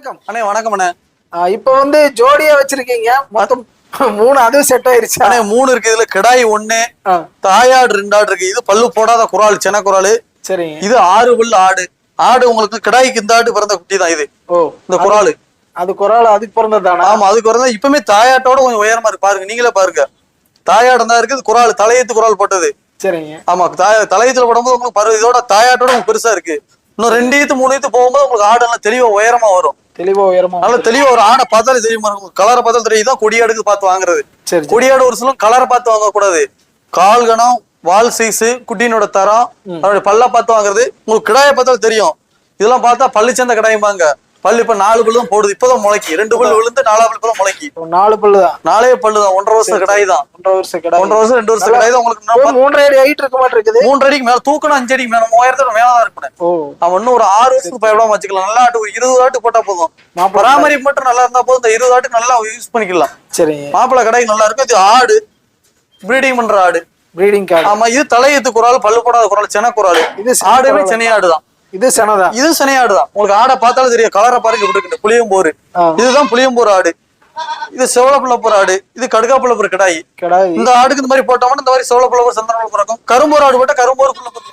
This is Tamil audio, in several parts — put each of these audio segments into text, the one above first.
வணக்கம். அண்ணே வணக்கம் அண்ணே. இப்போ வந்து ஜோடியா வச்சிருக்கீங்க. மொத்தம் மூணு அதுவும் செட் ஆயிருச்சு? அண்ணே மூணு இருக்கு. இதுல கிடாய் ஒண்ணு தாயாடு ரெண்டு ஆடு இருக்கு. இது பல்லு போடாத குறால் சென குறால் சரிங்க இது ஆறு பல்லு ஆடு. ஆடு உங்களுக்கு கிடாய்க்கு இந்த ஆடு பிறந்த குட்டி தான் இது. ஓ இந்த குறால் அது குரால் அதுக்கு பிறந்ததானா ஆமா அதுக்கு வரதான் இப்பவுமே தாயாட்டோட கொஞ்சம் உயரமா இருக்கு. பாருங்க நீங்களே பாருங்க. தாயாடு தான் இருக்குது குறால் தலையத்து குறால் போட்டது. சரிங்க. ஆமா தாய தலையத்துல போடும்போது உங்களுக்கு பரு இதோட தாயாட்டோட உங்களுக்கு பெருசா இருக்கு. இன்னும் ரெண்டு ஈத்து மூணு ஈத்து போகும்போது உங்களுக்கு ஆடு நல்லா தெளிவா உயரமா வரும். தெளிவா உயரமா நல்ல தெளிவா ஒரு ஆடை பார்த்தாலே தெரியுமா. கலரை பார்த்தாலும் தெரியும். இதான் கொடியாடுக்கு பார்த்து வாங்குறது. சரி. கொடியாடு ஒரு சிலம் கலரை பார்த்து வாங்க கூடாது கால் கணம் வால் சைஸ் குட்டியினோட தரம் அதோட பல்ல பார்த்து வாங்குறது. உங்களுக்கு கிடாயை பார்த்தாலும் தெரியும். இதெல்லாம் பார்த்தா பள்ளி சேர்ந்த கிடாயும்பாங்க பல்லு இப்ப நாலு பல்லு தான் போடுது. இப்பதான் முளைக்கி. ரெண்டு பல்லு விழுந்து நாலா பல்லு இப்பதான் முளைக்கி நாலு பல்லு தான் நாலே பல்லு தான் ஒன்றரை வருஷம் கிடாய் தான் ஒன்றரை வருஷம் கிடா ஒன்றரை வருஷம் ரெண்டு வருஷம் கிடாய் தான் உங்களுக்கு மூன்றரை அடி ஹைட் இருக்க மாட்டு இருக்குது. மூன்று அடிக்கு மேல தூக்கணும் அஞ்சு அடிக்கு மேல மூவாயிரத்துக்கு மேலதான் இருக்கணும் ஓ. அவன் இன்னும் ஒரு ஆறு வருஷத்துக்கு பயப்படாம வச்சுக்கலாம். நல்லா ஆட்டு ஒரு இருபது ஆட்டு போட்டா போதும். பராமரிப்பு மட்டும் நல்லா இருந்தா போதும். இந்த இருபது ஆட்டு நல்லா யூஸ் பண்ணிக்கலாம். சரிங்க மாப்பிள்ளை கடைக்கு நல்லா இருக்கும். இது ஆடு. ப்ரீடிங் பண்ற ஆடு. ப்ரீடிங் ஆமா இது தலையத்து குறால் பல்லு போடாத குறால் சென குறால் இது ஆடுமே குறால். சென்னையாடு தான் இது செனதான் இது தான் உங்களுக்கு ஆடை பார்த்தாலும் தெரியும். கலரை பாருங்க இப்படி இருக்கு. புளியம்போரு. இதுதான் புளியம்போர் ஆடு. இது செவலப்புள்ளப்பூர் ஆடு. இது கடுக்காப்புள்ளப்பூர் கிடாய். கிடாய். இந்த ஆடுக்கு இந்த மாதிரி போட்டோம்னா இந்த மாதிரி செவலப்புள்ளப்பூர் சந்தனப்புள்ள பிறக்கும் கரும்போர் ஆடு போட்டா கரும்போர் புள்ளப்பூர்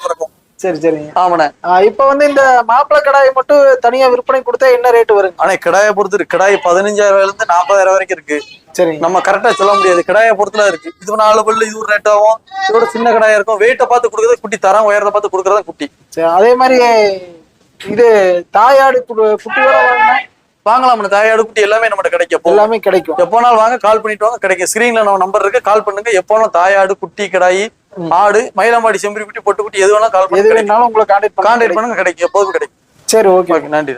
சரி சரிங்க. ஆமாண்ணே. இப்போ வந்து இந்த மாப்பிள்ளை கடாயை மட்டும் தனியா விற்பனை கொடுத்தா என்ன ரேட் வருங்க? ஆனா கிடாயை பொறுத்து இருக்கு. கிடாய் பதினஞ்சாயிரம் ரூபாயில இருந்து நாற்பதாயிரம் வரைக்கும் இருக்கு. சரிங்க. நம்ம கரெக்டா சொல்ல முடியாது. கிடாயை பொறுத்துல இருக்கு. இது நாலு பல்லு இது ஒரு ரேட் ஆகும். இதோட சின்ன கிடாயா இருக்கும். வெயிட்டை பார்த்து கொடுக்கறது குட்டி தரம் உயரத்தை பார்த்து கொடுக்கறதா குட்டி. சரி அதே மாதிரி இது தாயாடு குட்டியோட வாங்கலாம் நம்ம தாயாடு குட்டி எல்லாமே நம்மகிட்ட கிடைக்கும் எல்லாமே கிடைக்கும். எப்போனாலும் வாங்க கால் பண்ணிட்டு வாங்க கிடைக்கும் ஸ்கிரீன்ல நம்ம நம்பர் இருக்கு கால் பண்ணுங்க. எப்போனாலும் தாயாடு குட்டி கிடாயி ஆடு மயிலம்பாடி செம்பரி குட்டி பொட்டு குட்டி எது வேணா கால் எது பண்ணி வேணாலும் உங்களை கான்டாக்ட் கான்டாக்ட் பண்ணுங்க கிடைக்கும். எப்போதும் கிடைக்கும். சரி ஓகே. ஓகே நன்றி